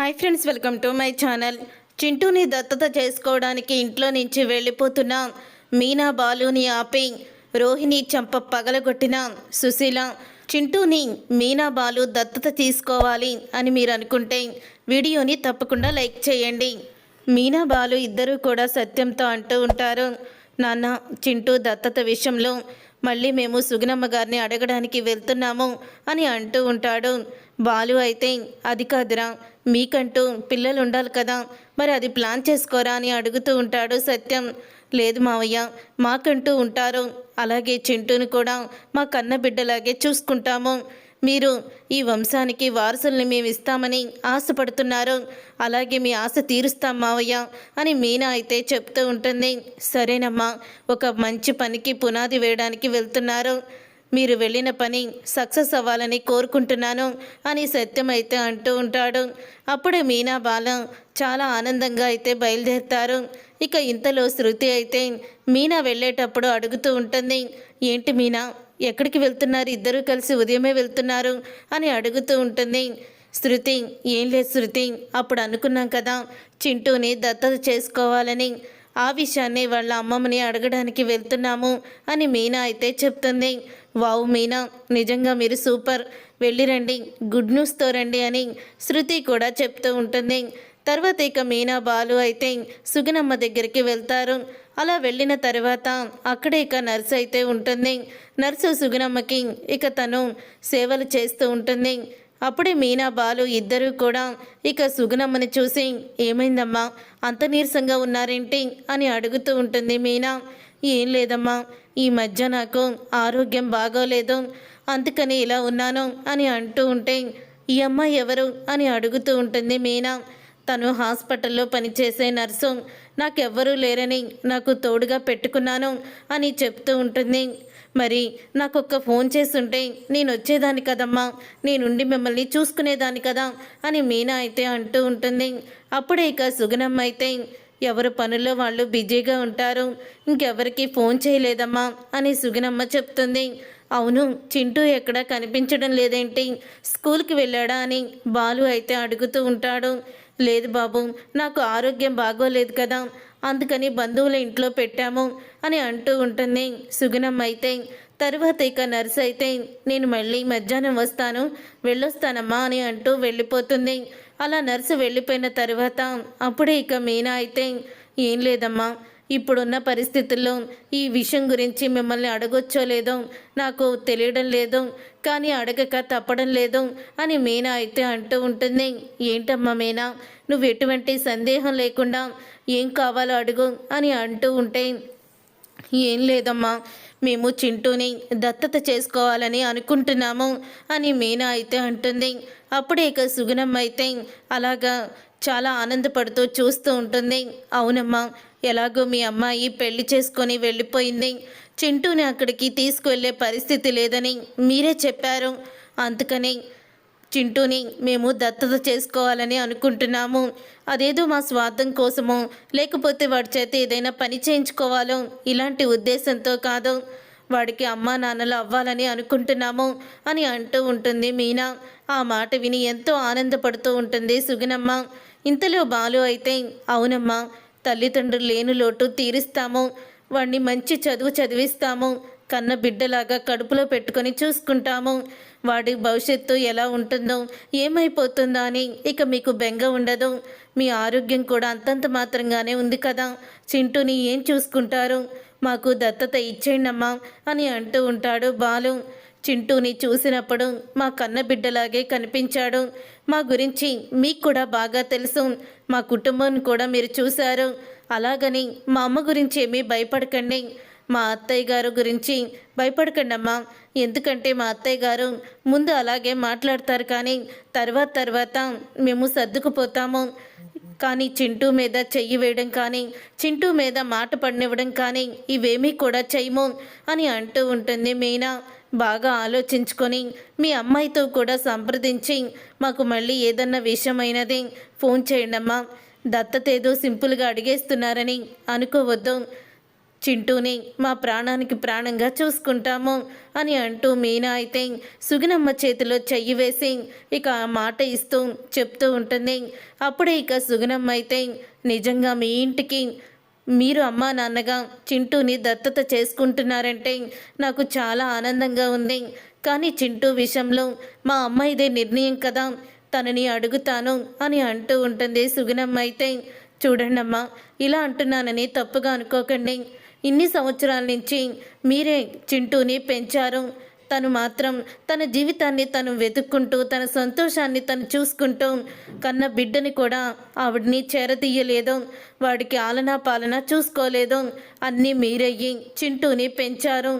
Hi friends welcome to my channel. చింటూని దత్తత చేసుకోవడానికి ఇంట్లో నుంచి వెళ్ళిపోతున్న మీనా బాలుని ఆపి రోహిణి చంప పగలగొట్టిన సుశీల చింటూని మీనా బాలు దత్తత తీసుకోవాలి అని మీరు అనుకుంటే వీడియోని తప్పకుండా లైక్ చేయండి. మీనా బాలు ఇద్దరూ కూడా సత్యంతో అంటూ ఉంటారు నాన్న చింటూ దత్తత విషయంలో మళ్ళీ మేము సుగుణమ్మ గారిని అడగడానికి వెళ్తున్నాము అని అంటూ ఉంటాడు. బాలు అయితే అది కాదురా మీకంటూ పిల్లలు ఉండాలి కదా మరి అది ప్లాన్ చేసుకోరా అని అడుగుతూ ఉంటాడు సత్యం. లేదు మావయ్య మాకంటూ ఉంటారు. అలాగే చింటూని కూడా మా కన్న బిడ్డలాగే చూసుకుంటాము. మీరు ఈ వంశానికి వారసుల్ని మేము ఇస్తామని ఆశపడుతున్నారు. అలాగే మీ ఆశ తీరుస్తాం మావయ్య అని మీనా అయితే చెప్తూ ఉంటుంది. సరేనమ్మా ఒక మంచి పనికి పునాది వేయడానికి వెళ్తున్నారు. మీరు వెళ్ళిన పని సక్సెస్ అవ్వాలని కోరుకుంటున్నాను అని సత్యమైతే అంటూ ఉంటాడు. అప్పుడే మీనా బాల చాలా ఆనందంగా అయితే బయలుదేరుతారు. ఇక ఇంతలో శృతి అయితే మీనా వెళ్ళేటప్పుడు అడుగుతూ ఉంటుంది ఏంటి మీనా ఎక్కడికి వెళ్తున్నారు? ఇద్దరూ కలిసి ఉదయమే వెళ్తున్నారు అని అడుగుతూ ఉంటుంది. శృతి ఏం లేదు శృతి అప్పుడు అనుకున్నాం కదా చింటూని దత్తత చేసుకోవాలని ఆ విషయాన్ని వాళ్ళ అమ్మమ్మని అడగడానికి వెళ్తున్నాము అని మీనా అయితే చెప్తుంది. వావ్ మీనా నిజంగా మీరు సూపర్. వెళ్ళిరండి గుడ్ న్యూస్తో రండి అని శృతి కూడా చెప్తూ ఉంటుంది. తర్వాత ఇక మీనా బాలు అయితే సుగనమ్మ దగ్గరికి వెళ్తారు. అలా వెళ్ళిన తర్వాత అక్కడే ఇక నర్సు అయితే ఉంటుంది. నర్సు సుగనమ్మకి ఇక తను సేవలు చేస్తూ ఉంటుంది. అప్పుడే మీనా బాలు ఇద్దరూ కూడా ఇక సుగుణమ్మని చూసి ఏమైందమ్మా? అంత నీరసంగా ఉన్నారేంటి? అని అడుగుతూ ఉంటుంది మీనా. ఏం లేదమ్మా. ఈ మధ్య నాకు ఆరోగ్యం బాగోలేదు. అందుకని ఇలా ఉన్నాను అని అంటూ ఉంటే ఈ అమ్మాయి ఎవరు? అని అడుగుతూ ఉంటుంది మీనా. తను హాస్పిటల్లో పనిచేసే నర్సు. నాకెవ్వరూ లేరని నాకు తోడుగా పెట్టుకున్నాను అని చెప్తూ ఉంటుంది మరి నాకు ఒక్క ఫోన్ చేస్తుంటే నేను వచ్చేదాన్ని కదమ్మా నేనుండి మిమ్మల్ని చూసుకునేదాన్ని కదా అని మీనా అయితే అంటూ ఉంటుంది. అప్పుడే ఇక సుగుణమ్మ అయితే ఎవరు పనుల్లో వాళ్ళు బిజీగా ఉంటారు ఇంకెవరికి ఫోన్ చేయలేదమ్మా అని సుగనమ్మ చెప్తుంది. అవును చింటూ ఎక్కడా కనిపించడం లేదేంటి? స్కూల్కి వెళ్ళాడా అని బాలు అయితే అడుగుతూ ఉంటాడు. లేదు బాబు నాకు ఆరోగ్యం బాగోలేదు కదా అందుకని బంధువుల ఇంట్లో పెట్టాము అని అంటూ ఉంటుంది. సుగుణమ్మ అయితే తరువాత ఇక నర్స్ అయితే నేను మళ్ళీ మధ్యాహ్నం వస్తాను వెళ్ళొస్తానమ్మా అని అంటూ వెళ్ళిపోతుంది. అలా నర్సు వెళ్ళిపోయిన తర్వాత అప్పుడే ఇక మీనా అయితే ఏం లేదమ్మా ఇప్పుడున్న పరిస్థితుల్లో ఈ విషయం గురించి మిమ్మల్ని అడగొచ్చో లేదో నాకు తెలియడం లేదు. కానీ అడగక తప్పడం లేదు అని మీనా అయితే అంటూ ఉంటుంది. ఏంటమ్మా మీనా? నువ్వు ఎటువంటి సందేహం లేకుండా ఏం కావాలో అడుగు అని అంటూ ఉంటే ఏం లేదమ్మా. మేము చింటూని దత్తత చేసుకోవాలని అనుకుంటున్నాము అని మీనా అయితే అంటుంది. అప్పుడే ఇక సుగుణమ్మ అయితే అలాగా చాలా ఆనందపడుతూ చూస్తూ ఉంటుంది. అవునమ్మా ఎలాగో మీ అమ్మాయి పెళ్ళి చేసుకొని వెళ్ళిపోయింది. చింటూని అక్కడికి తీసుకువెళ్ళే పరిస్థితి లేదని మీరే చెప్పారు. అందుకని చింటూని మేము దత్తత చేసుకోవాలని అనుకుంటున్నాము. అదేదో మా స్వార్థం కోసమో లేకపోతే వాడి చేత ఏదైనా పని చేయించుకోవాలో ఇలాంటి ఉద్దేశంతో కాదు. వాడికి అమ్మా నాన్నలు అవ్వాలని అనుకుంటున్నాము అని అంటూ ఉంటుంది మీనా. ఆ మాట విని ఎంతో ఆనందపడుతూ ఉంటుంది సుగుణమ్మ. ఇంతలో బాలు అయితే అవునమ్మా తల్లిదండ్రులు లేని లోటు తీరుస్తాము. వాడిని మంచి చదువు చదివిస్తాము. కన్న బిడ్డలాగా కడుపులో పెట్టుకొని చూసుకుంటాము. వాడి భవిష్యత్తు ఎలా ఉంటుందో ఏమైపోతుందో అని ఇక మీకు బెంగ ఉండదు. మీ ఆరోగ్యం కూడా అంతంత మాత్రంగానే ఉంది కదా. చింటూని ఏం చూసుకుంటారు? మాకు దత్తత ఇచ్చేయండమ్మా అని అంటూ ఉంటాడు బాలు. చింటూని చూసినప్పుడు మా కన్నబిడ్డలాగే కనిపించాడు. మా గురించి మీకు కూడా బాగా తెలుసు. మా కుటుంబాన్ని కూడా మీరు చూశారు. అలాగని మా అమ్మ గురించి ఏమీ భయపడకండి. మా అత్తయ్య గారు గురించి భయపడకండి అమ్మా. ఎందుకంటే మా అత్తయ్య గారు ముందు అలాగే మాట్లాడతారు కానీ తర్వాత తర్వాత మేము సర్దుకుపోతాము. కానీ చింటూ మీద చెయ్యి వేయడం కానీ చింటూ మీద మాట పడినివ్వడం కానీ ఇవేమీ కూడా చేయము అని అంటూ ఉంటుంది మీనా. బాగా ఆలోచించుకొని మీ అమ్మాయితో కూడా సంప్రదించి మాకు మళ్ళీ ఏదన్నా విషయమైనది ఫోన్ చేయండమ్మా. దత్తతేదో సింపుల్గా అడిగేస్తున్నారని అనుకోవద్దు. చింటూని మా ప్రాణానికి ప్రాణంగా చూసుకుంటాము అని అంటూ మీనా అయితే సుగుణమ్మ చేతిలో చెయ్యి వేసి ఇక ఆ మాట ఇస్తూ చెప్తూ ఉంటుంది. అప్పుడే ఇక సుగుణమ్మ అయితే నిజంగా మీ ఇంటికి మీరు అమ్మా నాన్నగా చింటూని దత్తత చేసుకుంటున్నారంటే నాకు చాలా ఆనందంగా ఉంది. కానీ చింటూ విషయంలో మా అమ్మాయిదే నిర్ణయం కదా. తనని అడుగుతాను అని అంటూ ఉంటుంది సుగుణమ్మ అయితే. చూడండమ్మా ఇలా అంటున్నానని తప్పుగా అనుకోకండి. ఇన్ని సంవత్సరాల నుంచి మీరే చింటూని పెంచారు. తను మాత్రం తన జీవితాన్ని తను వెతుక్కుంటూ తన సంతోషాన్ని తను చూసుకుంటూ కన్న బిడ్డని కూడా ఆవిడ్ని చేరదీయలేదు వాడికి ఆలనా పాలన చూసుకోలేదు. అన్నీ మీరయ్యి చింటూని పెంచారు.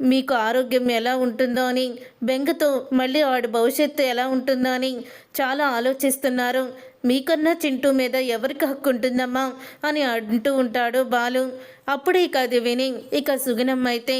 మీకు ఆరోగ్యం ఎలా ఉంటుందో అని బెంగతో మళ్ళీ వాడి భవిష్యత్తు ఎలా ఉంటుందో అని చాలా ఆలోచిస్తున్నారు. మీకన్నా చింటూ మీద ఎవరికి హక్కు ఉంటుందమ్మా అని అంటూ ఉంటాడు బాలు. అప్పుడే ఇక అది విని ఇక సుగుణమ్మ అయితే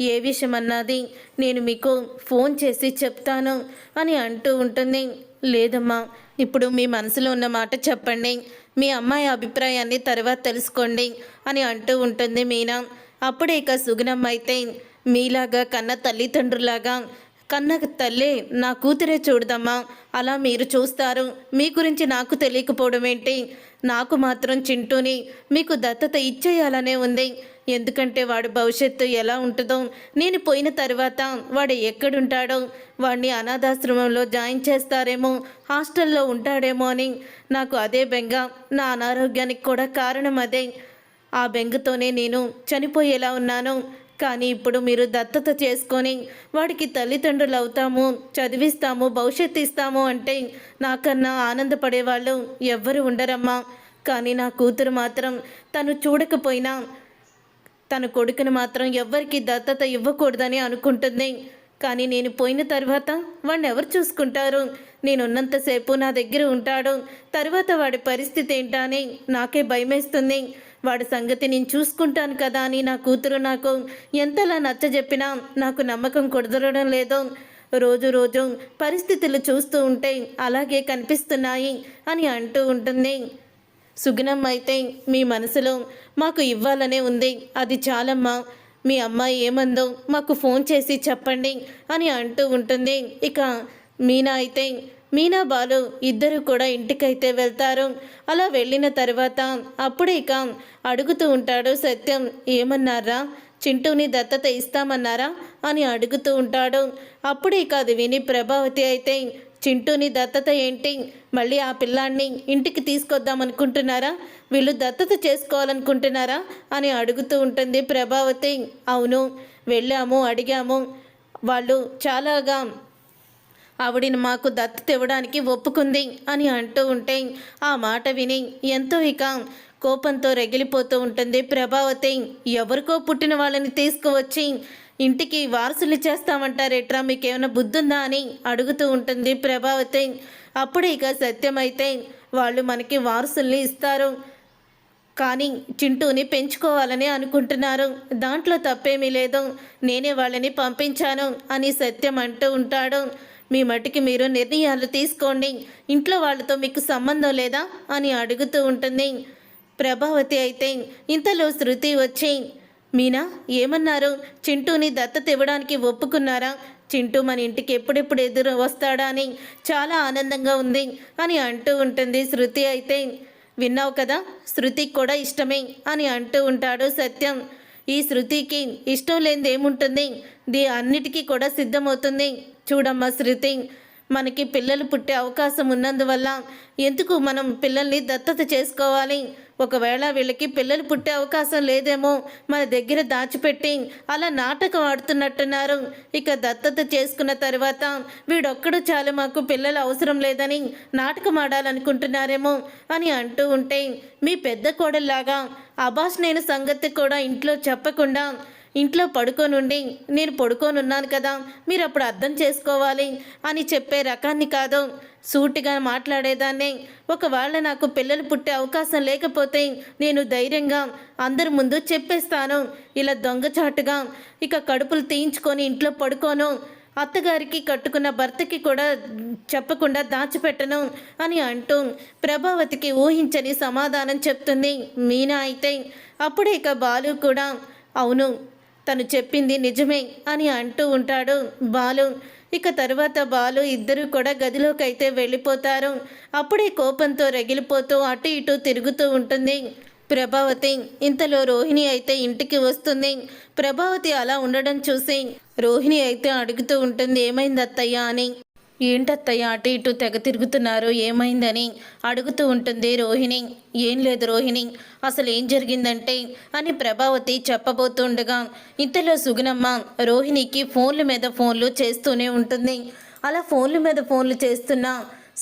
ఏ విషయం అన్నది నేను మీకు ఫోన్ చేసి చెప్తాను అని అంటూ ఉంటుంది. లేదమ్మా ఇప్పుడు మీ మనసులో ఉన్న మాట చెప్పండి. మీ అమ్మాయి అభిప్రాయాన్ని తర్వాత తెలుసుకోండి అని అంటూ ఉంటుంది మీనా. అప్పుడే ఇక సుగుణమ్మ అయితే మీలాగా కన్న తల్లిదండ్రులాగా కన్న తల్లే నా కూతురే చూడదమ్మా అలా మీరు చూస్తారు. మీ గురించి నాకు తెలియకపోవడం ఏంటి? నాకు మాత్రం చింటూని మీకు దత్తత ఇచ్చేయాలనే ఉంది. ఎందుకంటే వాడి భవిష్యత్తు ఎలా ఉంటుందో నేను పోయిన తర్వాత వాడు ఎక్కడుంటాడో వాడిని అనాథాశ్రమంలో జాయిన్ చేస్తారేమో హాస్టల్లో ఉంటాడేమో అని నాకు అదే బెంగ నా అనారోగ్యానికి కూడా కారణం అదే. ఆ బెంగతోనే నేను చనిపోయేలా ఉన్నాను. కానీ ఇప్పుడు మీరు దత్తత చేసుకొని వాడికి తల్లిదండ్రులు అవుతాము చదివిస్తాము భవిష్యత్తు ఇస్తాము అంటే నాకన్నా ఆనందపడే వాళ్ళు ఎవ్వరు ఉండరమ్మా. కానీ నా కూతురు మాత్రం తను చూడకపోయినా తన కొడుకును మాత్రం ఎవ్వరికి దత్తత ఇవ్వకూడదని అనుకుంటుంది. కానీ నేను పోయిన తర్వాత వాడిని ఎవరు చూసుకుంటారు? నేనున్నంతసేపు నా దగ్గర ఉంటాడు. తర్వాత వాడి పరిస్థితి ఏంటని నాకే భయమేస్తుంది. వాడి సంగతి నేను చూసుకుంటాను కదా అని నా కూతురు నాకు ఎంతలా నచ్చజెప్పినా నాకు నమ్మకం కుదరడం లేదు. రోజు రోజు పరిస్థితులు చూస్తూ ఉంటే అలాగే కనిపిస్తున్నాయి అని అంటూ ఉంటుంది. సుగుణం అయితే మీ మనసులో మాకు ఇవ్వాలనే ఉంది. అది చాలమ్మా. మీ అమ్మాయి ఏమందో మాకు ఫోన్ చేసి చెప్పండి అని అంటూ ఉంటుంది. ఇక మీనా అయితే మీనా బాలు ఇద్దరు కూడా ఇంటికైతే వెళ్తారు. అలా వెళ్ళిన తర్వాత అప్పుడే ఇక అడుగుతూ ఉంటాడు సత్యం ఏమన్నారా? చింటూని దత్తత ఇస్తామన్నారా? అని అడుగుతూ ఉంటాడు. అప్పుడే ఇక అది విని ప్రభావతి అయితే చింటూని దత్తత ఏంటి? మళ్ళీ ఆ పిల్లాన్ని ఇంటికి తీసుకొద్దాం అనుకుంటున్నారా? వీళ్ళు దత్తత చేసుకోవాలనుకుంటున్నారా? అని అడుగుతూ ఉంటుంది ప్రభావతి. అవును వెళ్ళాము అడిగాము. వాళ్ళు చాలాగా ఆవిడని మాకు దత్తత ఇవ్వడానికి ఒప్పుకుంది అని అంటూ ఉంటే ఆ మాట విని ఎంతో ఇక కోపంతో రగిలిపోతూ ఉంటుంది ప్రభావతి. ఎవరికో పుట్టిన వాళ్ళని తీసుకువచ్చి ఇంటికి వారసులు చేస్తామంటారేట్రా? మీకేమైనా బుద్ధుందా అని అడుగుతూ ఉంటుంది ప్రభావతి. అప్పుడే ఇక సత్యమైతే వాళ్ళు మనకి వారసుల్ని ఇస్తారు. కానీ చింటూని పెంచుకోవాలని అనుకుంటున్నారు. దాంట్లో తప్పేమీ లేదు. నేనే వాళ్ళని పంపించాను అని సత్యం అంటూ ఉంటాడు. మీ మటుకి మీరు నిర్ణయాలు తీసుకోండి. ఇంట్లో వాళ్ళతో మీకు సంబంధం లేదా అని అడుగుతూ ఉంటుంది. ప్రభావతి అయితే ఇంతలో శృతి వచ్చి మీనా ఏమన్నారు? చింటూని దత్తత ఇవ్వడానికి ఒప్పుకున్నారా? చింటూ మన ఇంటికి ఎప్పుడెప్పుడు ఎదురు వస్తాడా అని చాలా ఆనందంగా ఉంది అని అంటూ ఉంటుంది శృతి అయితే. విన్నావు కదా శృతికి కూడా ఇష్టమే అని అంటూ ఉంటాడు సత్యం. ఈ శృతికి ఇష్టం లేనిది ఏముంటుంది? దీ అన్నిటికీ కూడా సిద్ధమవుతుంది. చూడమ్మా శృతి మనకి పిల్లలు పుట్టే అవకాశం ఉన్నందువల్ల ఎందుకు మనం పిల్లల్ని దత్తత చేసుకోవాలి? ఒకవేళ వీళ్ళకి పిల్లలు పుట్టే అవకాశం లేదేమో మన దగ్గర దాచిపెట్టి అలా నాటకం ఆడుతున్నట్టున్నారు. ఇక దత్తత చేసుకున్న తర్వాత వీడొక్కడు చాలు మాకు పిల్లలు అవసరం లేదని నాటకం ఆడాలనుకుంటున్నారేమో అని అంటూ ఉంటే మీ పెద్ద కోడల్లాగా అభాష్ నేను సంగతి కూడా ఇంట్లో చెప్పకుండా ఇంట్లో పడుకోనుండి నేను పడుకోనున్నాను కదా మీరు అప్పుడు అర్థం చేసుకోవాలి అని చెప్పే రకాన్ని కాదు. సూటిగా మాట్లాడేదాన్నే. ఒకవేళ నాకు పిల్లలు పుట్టే అవకాశం లేకపోతే నేను ధైర్యంగా అందరి ముందు చెప్పేస్తాను. ఇలా దొంగచాటుగా ఇక కడుపులు తీయించుకొని ఇంట్లో పడుకోను. అత్తగారికి కట్టుకున్న భర్తకి కూడా చెప్పకుండా దాచిపెట్టను అని అంటూ ప్రభావతికి ఊహించని సమాధానం చెప్తుంది మీనా అయితే. అప్పుడే ఇక బాలు కూడా అవును తను చెప్పింది నిజమే అని అంటూ ఉంటాడు బాలు. ఇక తర్వాత బాలు ఇద్దరు కూడా గదిలోకి అయితే వెళ్ళిపోతారు. అప్పుడే కోపంతో రగిలిపోతూ అటు ఇటు తిరుగుతూ ఉంటుంది ప్రభావతి. ఇంతలో రోహిణి అయితే ఇంటికి వస్తుంది. ప్రభావతి అలా ఉండడం చూసి రోహిణి అయితే అడుగుతూ ఉంటుంది ఏమైంది అత్తయ్య అని. ఏంటత్తయ్య అటు ఇటు తెగ తిరుగుతున్నారు ఏమైందని? అడుగుతూ ఉంటుంది రోహిణి. ఏం లేదు రోహిణి అసలు ఏం జరిగిందంటే అని ప్రభావతి చెప్పబోతుండగా ఇంతలో సుగుణమ్మ రోహిణికి ఫోన్ల మీద ఫోన్లు చేస్తూనే ఉంటుంది. అలా ఫోన్ల మీద ఫోన్లు చేస్తున్నా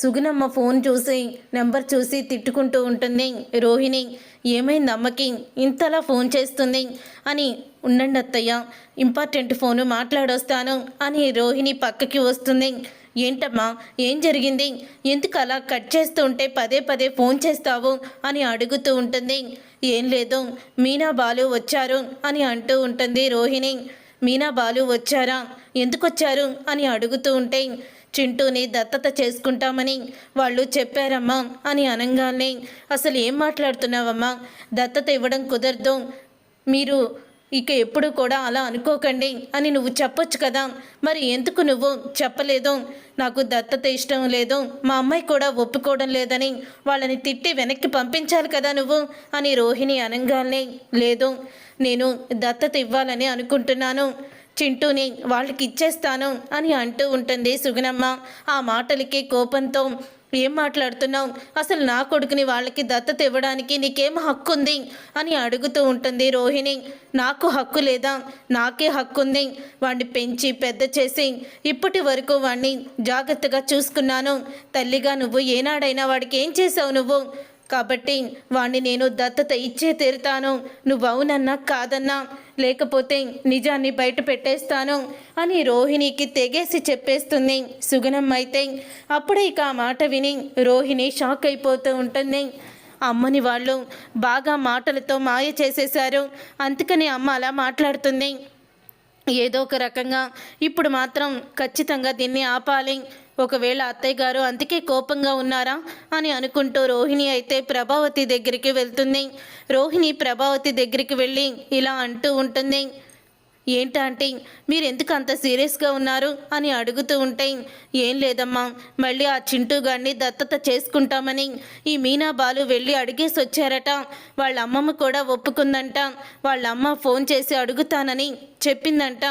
సుగుణమ్మ ఫోన్ చూసి నెంబర్ చూసి తిట్టుకుంటూ ఉంటుంది రోహిణి. ఏమైంది అమ్మకి ఇంతలా ఫోన్ చేస్తుంది అని ఉండండి అత్తయ్య ఇంపార్టెంట్ ఫోను మాట్లాడొస్తాను అని రోహిణి పక్కకి వస్తుంది. ఏంటమ్మా ఏం జరిగింది? ఎందుకు అలా కట్ చేస్తూ ఉంటే పదే పదే ఫోన్ చేస్తావు? అని అడుగుతూ ఉంటుంది. ఏం లేదు మీనా బాలు వచ్చారు అని అంటూ ఉంటుంది రోహిణి. మీనా బాలు వచ్చారా? ఎందుకు వచ్చారు? అని అడుగుతూ ఉంటే చింటూని దత్తత చేసుకుంటామని వాళ్ళు చెప్పారమ్మా అని అనగానే అసలు ఏం మాట్లాడుతున్నావమ్మా? దత్తత ఇవ్వడం కుదరదు. మీరు ఇక ఎప్పుడు కూడా అలా అనుకోకండి అని నువ్వు చెప్పొచ్చు కదా. మరి ఎందుకు నువ్వు చెప్పలేదు? నాకు దత్తత ఇష్టం లేదు. మా అమ్మాయి కూడా ఒప్పుకోవడం లేదని వాళ్ళని తిట్టి వెనక్కి పంపించాలి కదా నువ్వు అని రోహిణి అనగానే. లేదు నేను దత్తత ఇవ్వాలని అనుకుంటున్నాను. చింటూని వాళ్ళకి ఇచ్చేస్తాను అని అంటూ ఉంటుంది సుగుణమ్మ. ఆ మాటలకి కోపంతో ఏం మాట్లాడుతున్నావు? అసలు నా కొడుకుని వాళ్ళకి దత్తత ఇవ్వడానికి నీకేం హక్కు ఉంది అని అడుగుతూ ఉంటుంది రోహిణి. నాకు హక్కు లేదా? నాకే హక్కు ఉంది వాడిని పెంచి పెద్ద చేసి ఇప్పటి వరకు వాడిని జాగ్రత్తగా చూసుకున్నాను. తల్లిగా నువ్వు ఏనాడైనా వాడికి ఏం చేసావు నువ్వు? కాబట్టి వాణ్ణి నేను దత్తత ఇచ్చే తీరుతాను. నువ్వు అవునన్నా కాదన్నా? లేకపోతే నిజాన్ని బయట పెట్టేస్తాను అని రోహిణికి తెగేసి చెప్పేస్తుంది. సుగనం అయితే అప్పుడే ఇక ఆ మాట విని రోహిణి షాక్ అయిపోతూ ఉంటుంది. అమ్మని వాళ్ళు బాగా మాటలతో మాయ చేసేశారు. అందుకని అమ్మ అలా మాట్లాడుతుంది. ఏదో ఒక రకంగా ఇప్పుడు మాత్రం ఖచ్చితంగా దీన్ని ఆపాలి. ఒకవేళ అత్తయ్య గారు అందుకే కోపంగా ఉన్నారా అని అనుకుంటూ రోహిణి అయితే ప్రభావతి దగ్గరికి వెళ్తుంది. రోహిణి ప్రభావతి దగ్గరికి వెళ్ళి ఇలా అంటూ ఉంటుంది. ఏంటంటే మీరు ఎందుకు అంత సీరియస్గా ఉన్నారు అని అడుగుతూ ఉంటే ఏం లేదమ్మా మళ్ళీ ఆ చింటూ గారిని దత్తత చేసుకుంటామని ఈ మీనా బాలు వెళ్ళి అడిగేసి వచ్చారట. వాళ్ళ అమ్మమ్మ కూడా ఒప్పుకుందంట. వాళ్ళ అమ్మ ఫోన్ చేసి అడుగుతానని చెప్పిందంట.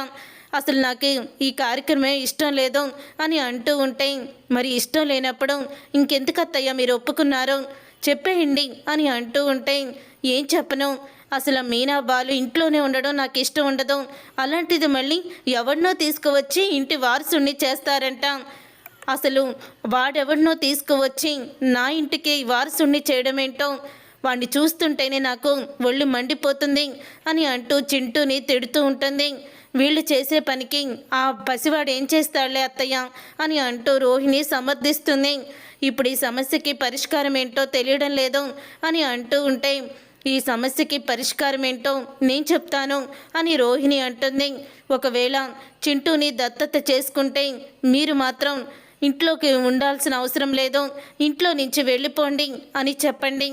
అసలు నాకు ఈ కార్యక్రమం ఇష్టం లేదు అని అంటూ ఉంటే మరి ఇష్టం లేనప్పుడు ఇంకెందుకు అత్తయ్య మీరు ఒప్పుకున్నారు? చెప్పేయండి అని అంటూ ఉంటే ఏం చెప్పను? అసలు మీనా బాలు ఇంట్లోనే ఉండడం నాకు ఇష్టం ఉండదు. అలాంటిది మళ్ళీ ఎవరినో తీసుకువచ్చి ఇంటి వారసుని చేస్తారంట. అసలు వాడెవరినో తీసుకువచ్చి నా ఇంటికి వారసుని చేయడం ఏంటో వాడిని చూస్తుంటేనే నాకు ఒళ్ళు మండిపోతుంది అని అంటూ చింటూని తిడుతూ ఉంటుంది. వీళ్ళు చేసే పనికి ఆ పసివాడు ఏం చేస్తాడులే అత్తయ్య అని అంటూ రోహిణి సమర్థిస్తుంది. ఇప్పుడు ఈ సమస్యకి పరిష్కారం ఏంటో తెలియడం లేదు అని అంటూ ఉంటే ఈ సమస్యకి పరిష్కారం ఏంటో నేను చెప్తాను అని రోహిణి అంటుంది. ఒకవేళ చింటూని దత్తత చేసుకుంటే మీరు మాత్రం ఇంట్లోకి ఉండాల్సిన అవసరం లేదు ఇంట్లో నుంచి వెళ్ళిపోండి అని చెప్పండి.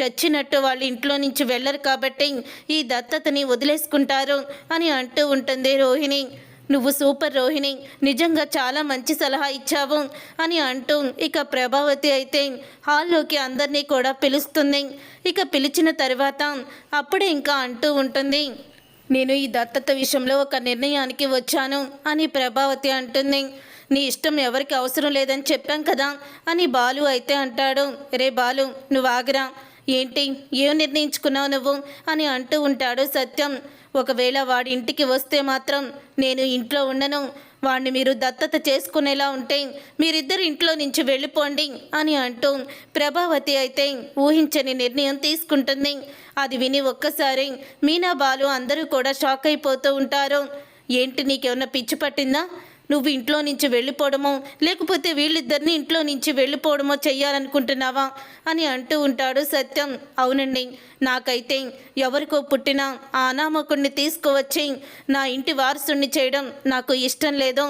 చచ్చినట్టు వాళ్ళ ఇంట్లో నుంచి వెళ్ళరు కాబట్టి ఈ దత్తతని వదిలేసుకుంటారు అని అంటూ ఉంటుంది రోహిణి. నువ్వు సూపర్ రోహిణి నిజంగా చాలా మంచి సలహా ఇచ్చావు అని అంటూ ఇక ప్రభావతి అయితే హాల్లోకి అందరినీ కూడా పిలుస్తుంది. ఇక పిలిచిన తర్వాత అప్పుడే ఇంకా అంటూ ఉంటుంది నేను ఈ దత్తత విషయంలో ఒక నిర్ణయానికి వచ్చాను అని ప్రభావతి అంటుంది. నీ ఇష్టం ఎవరికి అవసరం లేదని చెప్పాం కదా అని బాలు అయితే అంటాడు. రే బాలు నువ్వు ఆగరా ఏంటి? ఏం నిర్ణయించుకున్నావు నువ్వు? అని అంటూ ఉంటాడు సత్యం. ఒకవేళ వాడి ఇంటికి వస్తే మాత్రం నేను ఇంట్లో ఉండను. వాడిని మీరు దత్తత చేసుకునేలా ఉంటే మీరిద్దరు ఇంట్లో నుంచి వెళ్ళిపోండి అని అంటూ ప్రభావతి అయితే ఊహించని నిర్ణయం తీసుకుంటుంది. అది విని ఒక్కసారి మీనా బాలు అందరూ కూడా షాక్ అయిపోతూ ఉంటారు. ఏంటి నీకేమన్నా పిచ్చి పట్టిందా? నువ్వు ఇంట్లో నుంచి వెళ్ళిపోవడమో లేకపోతే వీళ్ళిద్దరిని ఇంట్లో నుంచి వెళ్ళిపోవడమో చెయ్యాలనుకుంటున్నావా అని అంటూ ఉంటాడు సత్యం. అవునండి నాకైతే ఎవరికో పుట్టిన ఆ అనామకుడిని తీసుకువచ్చి నా ఇంటి వారసుడిని చేయడం నాకు ఇష్టం లేదు.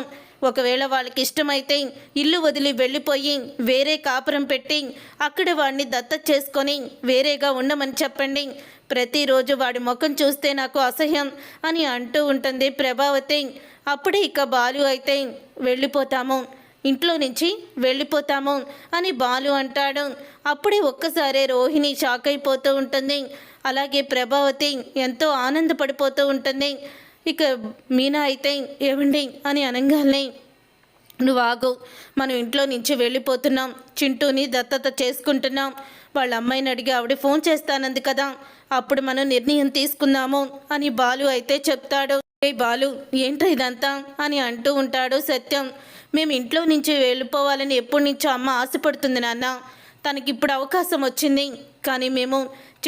ఒకవేళ వాళ్ళకి ఇష్టమైతే ఇల్లు వదిలి వెళ్ళిపోయి వేరే కాపురం పెట్టి అక్కడ వాడిని దత్త చేసుకొని వేరేగా ఉండమని చెప్పండి. ప్రతిరోజు వాడి ముఖం చూస్తే నాకు అసహ్యం అని అంటూ ఉంటుంది ప్రభావతి. అప్పుడే ఇక బాలు అయితే వెళ్ళిపోతాము. ఇంట్లో నుంచి వెళ్ళిపోతాము అని బాలు అంటాడు. అప్పుడే ఒక్కసారే రోహిణి షాక్ అయిపోతూ ఉంటుంది. అలాగే ప్రభావతి ఎంతో ఆనందపడిపోతూ ఉంటుంది. ఇక మీనా అయితే ఏమండి అని అనగానే నువ్వు ఆగు. మనం ఇంట్లో నుంచి వెళ్ళిపోతున్నాం. చింటూని దత్తత చేసుకుంటున్నాం. వాళ్ళ అమ్మాయిని అడిగి ఆవిడ ఫోన్ చేస్తానంది కదా అప్పుడు మనం నిర్ణయం తీసుకుందాము అని బాలు అయితే చెప్తాడు. ఏ బాలు ఏంట్రా ఇదంతా? అని అంటూ ఉంటాడు సత్యం. మేము ఇంట్లో నుంచి వెళ్ళిపోవాలని ఎప్పటి నుంచో అమ్మ ఆశపడుతుంది నాన్న. తనకి ఇప్పుడు అవకాశం వచ్చింది. కానీ మేము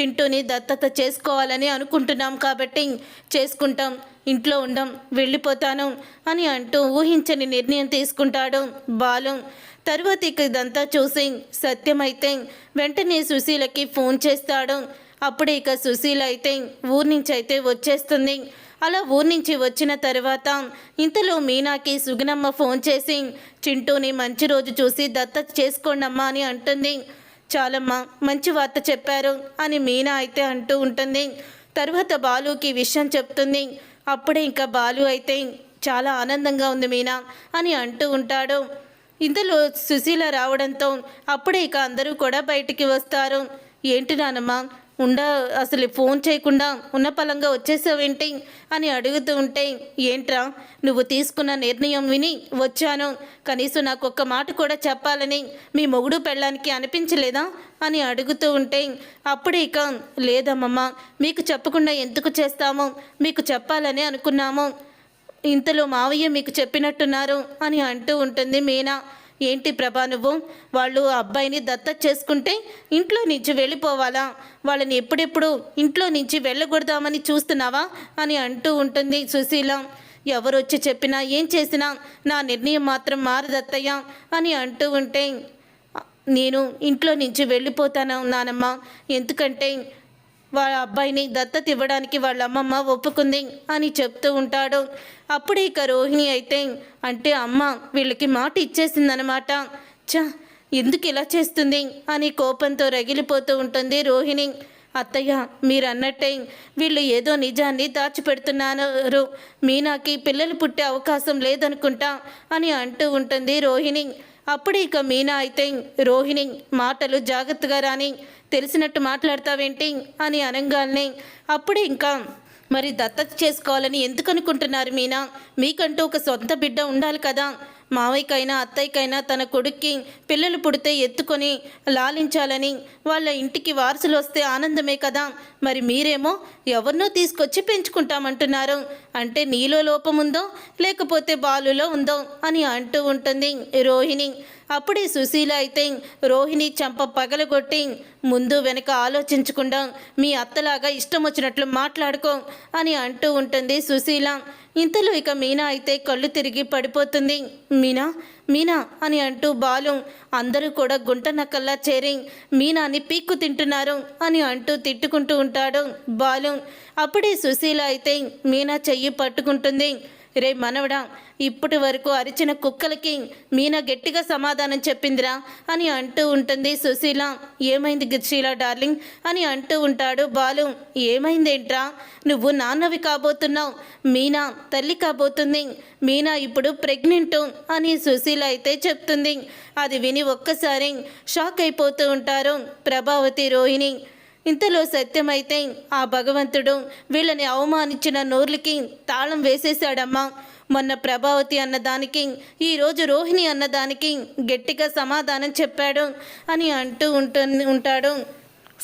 చింటూని దత్తత చేసుకోవాలని అనుకుంటున్నాం కాబట్టి చేసుకుంటాం. ఇంట్లో ఉండం వెళ్ళిపోతాను అని అంటూ ఊహించని నిర్ణయం తీసుకుంటాడు బాలు. తర్వాత ఇక ఇదంతా చూసి సత్యమైతే వెంటనే సుశీలకి ఫోన్ చేస్తాడు. అప్పుడే ఇక సుశీల అయితే ఊరి నుంచి అయితే వచ్చేస్తుంది. అలా ఊరి నుంచి వచ్చిన తర్వాత ఇంతలో మీనాకి సుగుణమ్మ ఫోన్ చేసి చింటూని మంచి రోజు చూసి దత్తత చేసుకోండమ్మా అని అంటుంది. చాలమ్మా మంచి వార్త చెప్పారు అని మీనా అయితే అంటూ ఉంటుంది. తర్వాత బాలుకి విషయం చెప్తుంది. అప్పుడే ఇంకా బాలు అయితే చాలా ఆనందంగా ఉంది మీనా అని అంటూ ఉంటాడు. ఇందులో సుశీల రావడంతో అప్పుడే ఇక అందరూ కూడా బయటికి వస్తారు. ఏంటి నానమ్మా? ఉండ అసలు ఫోన్ చేయకుండా ఉన్న పలంగా వచ్చేసావేంటి? అని అడుగుతూ ఉంటే ఏంట్రా? నువ్వు తీసుకున్న నిర్ణయం విని వచ్చాను. కనీసం నాకు ఒక్క మాట కూడా చెప్పాలని మీ మొగుడు పెళ్ళానికి అనిపించలేదా? అని అడుగుతూ ఉంటే అప్పుడే ఇక లేదమ్మమ్మ మీకు చెప్పకుండా ఎందుకు చేస్తాము? మీకు చెప్పాలని అనుకున్నాము. ఇంతలో మావయ్య మీకు చెప్పినట్టున్నారు అని అంటూ ఉంటుంది మీనా. ఏంటి ప్రభా నువ్వు? వాళ్ళు ఆ అబ్బాయిని దత్తత చేసుకుంటే ఇంట్లో నుంచి వెళ్ళిపోవాలా? వాళ్ళని ఎప్పుడెప్పుడు ఇంట్లో నుంచి వెళ్ళకూడదామని చూస్తున్నావా? అని అంటూ ఉంటుంది సుశీల. ఎవరు వచ్చి చెప్పినా ఏం చేసినా నా నిర్ణయం మాత్రం మారదత్తయ్య అని అంటూ ఉంటే నేను ఇంట్లో నుంచి వెళ్ళిపోతాను నానమ్మ. ఎందుకంటే వాళ్ళ అబ్బాయిని దత్తత ఇవ్వడానికి వాళ్ళ అమ్మమ్మ ఒప్పుకుంది అని చెప్తూ ఉంటాడు. అప్పుడే ఇక రోహిణి అయితే అంటే అమ్మ వీళ్ళకి మాట ఇచ్చేసిందనమాట చ ఎందుకు ఇలా చేస్తుంది? అని కోపంతో రగిలిపోతూ ఉంటుంది రోహిణి. అత్తయ్య మీరు అన్నట్టే వీళ్ళు ఏదో నిజాన్ని దాచిపెడుతున్నారు. మీనాకి పిల్లలు పుట్టే అవకాశం లేదనుకుంటా అని అంటూ ఉంటుంది రోహిణి. అప్పుడు ఇక మీనా అయితే రోహిణి మాటలు జాగ్రత్తగా రాని తెలిసినట్టు మాట్లాడతావేంటి అని అనగానే అప్పుడు ఇంకా మరి దత్తత చేసుకోవాలని ఎందుకు అనుకుంటున్నారు మీనా? మీకంటూ ఒక సొంత బిడ్డ ఉండాలి కదా. మావయ్యకైనా అత్తయ్యకైనా తన కొడుక్కి పిల్లలు పుడితే ఎత్తుకొని లాలించాలని వాళ్ళ ఇంటికి వారసులు వస్తే ఆనందమే కదా. మరి మీరేమో ఎవరినో తీసుకొచ్చి పెంచుకుంటామంటున్నారు. అంటే నీలో లోపం ఉందో లేకపోతే బాలులో ఉందో అని అంటూ ఉంటుంది రోహిణి. అప్పుడే సుశీల అయితే రోహిణి చంప పగలగొట్టి ముందు వెనక ఆలోచించకుండా మీ అత్తలాగా ఇష్టం వచ్చినట్లు మాట్లాడుకో అని అంటూ ఉంటుంది సుశీల. ఇంతలో ఇక మీనా అయితే కళ్ళు తిరిగి పడిపోతుంది. మీనా మీనా అని అంటూ బాలు అందరూ కూడా గుంట నక్కల్లా చేరి మీనాని పీక్కు తింటున్నారు అని అంటూ తిట్టుకుంటూ ఉంటాడు బాలు. అప్పుడే సుశీల అయితే మీనా చెయ్యి పట్టుకుంటుంది. రే మనవడా ఇప్పటి వరకు అరిచిన కుక్కలకి మీనా గట్టిగా సమాధానం చెప్పిందిరా అని అంటూ ఉంటుంది సుశీల. ఏమైంది గిరిశీల డార్లింగ్? అని అంటూ ఉంటాడు బాలు. ఏమైందేంట్రా? నువ్వు నాన్నవి కాబోతున్నావు. మీనా తల్లి కాబోతుంది. మీనా ఇప్పుడు ప్రెగ్నెంట్ అని సుశీల అయితే చెప్తుంది. అది విని ఒక్కసారి షాక్ అయిపోతూ ఉంటారు ప్రభావతి రోహిణి. ఇంతలో సత్యమైతే ఆ భగవంతుడు వీళ్ళని అవమానించిన నోర్లకి తాళం వేసేశాడమ్మా. మొన్న ప్రభావతి అన్నదానికి ఈరోజు రోహిణి అన్నదానికి గట్టిగా సమాధానం చెప్పాడు అని అంటూ ఉంటు ఉంటాడు.